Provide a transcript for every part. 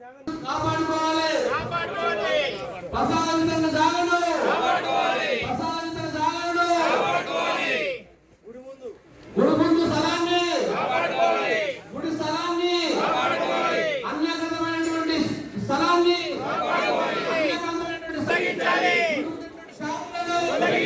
కాపాడుకోవాలి. ప్రసాదించిన జాగను ప్రసాదించిన జాగను గుడి ముందు. స్థలాన్ని. గుడి స్థలాన్ని. అన్యగతమైనటువంటి స్థలాన్ని. అన్యగతమైనటువంటి స్థలాన్ని. షాపులను జై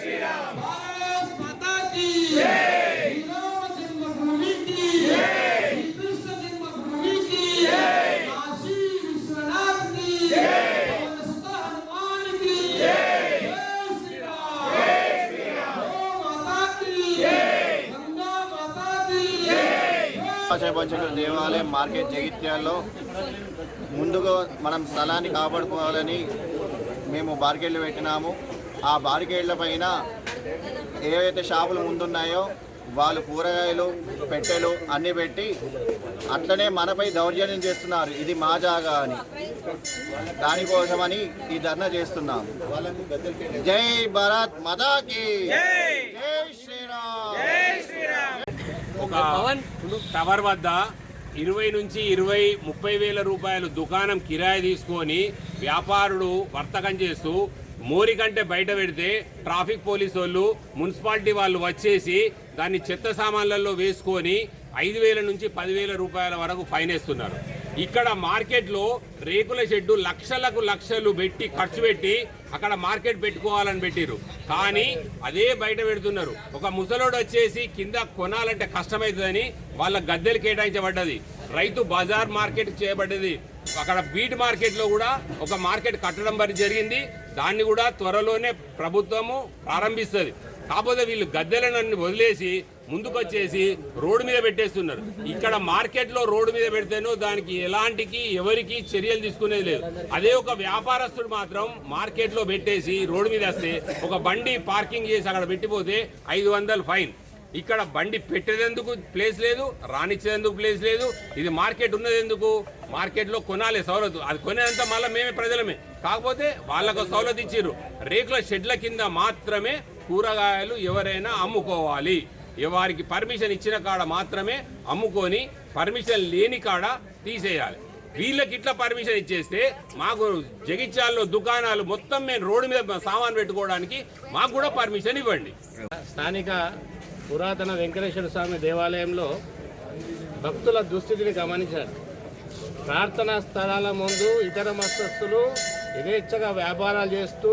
శ్రీరామ్. భారత్ మాతా కీ ఆశాపంచులు దేవాలయం మార్కెట్ జగిత్యాల్లో ముందుగా మనం స్థలాన్ని కాపాడుకోవాలని మేము బార్కెళ్ళు పెట్టినాము. ఆ బార్కెళ్ళ పైన ఏవైతే షాపులు ముందున్నాయో వాళ్ళు కూరగాయలు పెట్టెలు అన్నీ పెట్టి అట్లనే మనపై దౌర్జన్యం చేస్తున్నారు. ఇది మా జాగా అని. దానికోసమని ఈ ధర్నా చేస్తున్నాం. జై భారత్ మదాకి ఒక టవర్ వద్ద ఇరవై నుంచి ఇరవై ముప్పై వేల రూపాయలు దుకాణం కిరాయి తీసుకొని వ్యాపారుడు వర్తకం చేస్తూ మోరి కంటే బయట పెడితే ట్రాఫిక్ పోలీసు వాళ్ళు మున్సిపాలిటీ వాళ్ళు వచ్చేసి దాన్ని చెత్త సామాన్లలో వేసుకొని ఐదు వేల నుంచి పదివేల రూపాయల వరకు ఫైన్ వేస్తున్నారు. ఇక్కడ మార్కెట్లో రేకుల షెడ్డు లక్షలకు లక్షలు పెట్టి ఖర్చు పెట్టి అక్కడ మార్కెట్ పెట్టుకోవాలని పెట్టిరు కానీ అదే బయట పెడుతున్నారు. ఒక ముసలోడు వచ్చేసి కింద కొనాలంటే కష్టమవుతుందని వాళ్ళ గద్దెలు కేటాయించబడ్డది. రైతు బజార్ మార్కెట్ చేయబడ్డది. అక్కడ బీట్ మార్కెట్లో కూడా ఒక మార్కెట్ కట్టడం మరి జరిగింది. దాన్ని కూడా త్వరలోనే ప్రభుత్వము ప్రారంభిస్తుంది. కాకపోతే వీళ్ళు గద్దెలను వదిలేసి ముందుకొచ్చేసి రోడ్డు మీద పెట్టేస్తున్నారు. ఇక్కడ మార్కెట్లో రోడ్డు మీద పెడితేనో దానికి ఎలాంటికి ఎవరికి చర్యలు తీసుకునేది లేదు. అదే ఒక వ్యాపారస్తుడు మాత్రం మార్కెట్లో పెట్టేసి రోడ్డు మీద వస్తే ఒక బండి పార్కింగ్ చేసి అక్కడ పెట్టిపోతే ఐదు వందలు ఫైన్. ఇక్కడ బండి పెట్టేందుకు ప్లేస్ లేదు రానిచ్చేందుకు ప్లేస్ లేదు ఇది మార్కెట్ ఉన్నది ఎందుకు? మార్కెట్లో కొనాలి సౌలతు. అది కొనేంత మళ్ళీ మేమే ప్రజలమే. కాకపోతే వాళ్ళకు సౌలత్ ఇచ్చారు రేకుల షెడ్ల కింద మాత్రమే కూరగాయలు ఎవరైనా అమ్ముకోవాలి. వారికి పర్మిషన్ ఇచ్చిన కాడ మాత్రమే అమ్ముకొని పర్మిషన్ లేని కాడ తీసేయాలి. వీళ్ళకి ఇట్లా పర్మిషన్ ఇచ్చేస్తే మాకు జగిత్యాల్లో దుకాణాలు మొత్తం మేము రోడ్డు మీద సామాన్ పెట్టుకోవడానికి మాకు కూడా పర్మిషన్ ఇవ్వండి. స్థానిక పురాతన వెంకటేశ్వర స్వామి దేవాలయంలో భక్తుల దుస్థితిని గమనించారు. ప్రార్థనా స్థలాల ముందు ఇతర మస్తస్తులు యథేచ్ఛగా వ్యాపారాలు చేస్తూ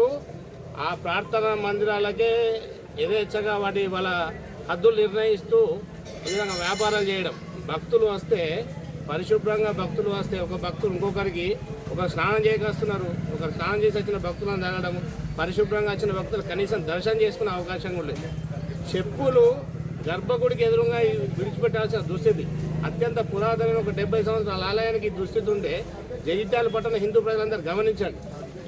ఆ ప్రార్థనా మందిరాలకే యథేచ్ఛగా వాటి వాళ్ళ హద్దులు నిర్ణయిస్తూ ఈ విధంగా వ్యాపారాలు చేయడం. భక్తులు వస్తే పరిశుభ్రంగా భక్తులు వస్తే ఒక భక్తులు ఇంకొకరికి ఒక స్నానం చేయకొస్తున్నారు ఒక స్నానం చేసి వచ్చిన భక్తులను తగలడం పరిశుభ్రంగా వచ్చిన భక్తులు కనీసం దర్శనం చేసుకునే అవకాశం కూడా లేదు. చెప్పులు గర్భగుడికి ఎదురుగా విడిచిపెట్టాల్సిన దుస్థితి. అత్యంత పురాతనమైన ఒక డెబ్బై సంవత్సరాల ఆలయానికి దుస్థితి ఉంటే జగిత్యాల పట్టణ హిందూ ప్రజలందరూ గమనించండి.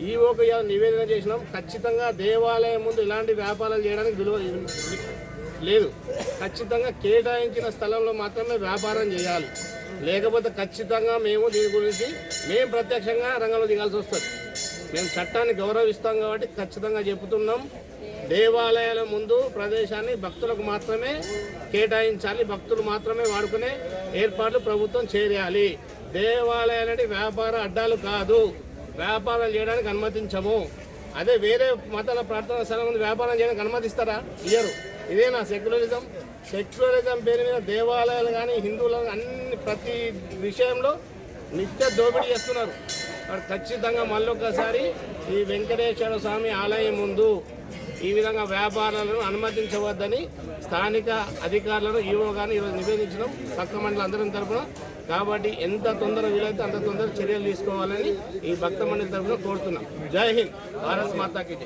ఈ ఒక నివేదన చేసినాం. ఖచ్చితంగా దేవాలయం ముందు ఇలాంటి వ్యాపారాలు చేయడానికి విలువ లేదు. ఖచ్చితంగా కేటాయించిన స్థలంలో మాత్రమే వ్యాపారం చేయాలి. లేకపోతే ఖచ్చితంగా మేము దీని గురించి మేము ప్రత్యక్షంగా రంగంలో దిగాల్సి వస్తుంది. మేము చట్టాన్ని గౌరవిస్తాం కాబట్టి ఖచ్చితంగా చెబుతున్నాం. దేవాలయాల ముందు ప్రదేశాన్ని భక్తులకు మాత్రమే కేటాయించాలి. భక్తులు మాత్రమే వాడుకునే ఏర్పాట్లు ప్రభుత్వం చేయాలి. దేవాలయాలు అంటే వ్యాపార అడ్డాలు కాదు. వ్యాపారాలు చేయడానికి అనుమతించము. అదే వేరే మతాల ప్రార్థనా స్థలం ముందు వ్యాపారం చేయడానికి అనుమతిస్తారా? ఇయ్యరు. ఇదేనా సెక్యులరిజం. సెక్యులరిజం పేరు మీద దేవాలయాలు కానీ హిందువులు అన్ని ప్రతి విషయంలో నిత్య దోపిడీ చేస్తున్నారు. ఖచ్చితంగా మళ్ళొక్కసారి ఈ వెంకటేశ్వర స్వామి ఆలయం ముందు ఈ విధంగా వ్యాపారాలను అనుమతించవద్దని స్థానిక అధికారులను ఈవో కానీ ఈరోజు నివేదించడం పక్క మండలి అందరం తరఫున కాబట్టి ఎంత తొందర వీలైతే అంత తొందర చర్యలు తీసుకోవాలని ఈ భక్త మండలి తరఫున కోరుతున్నాం. జై హింద్. భారత్ మాతాకి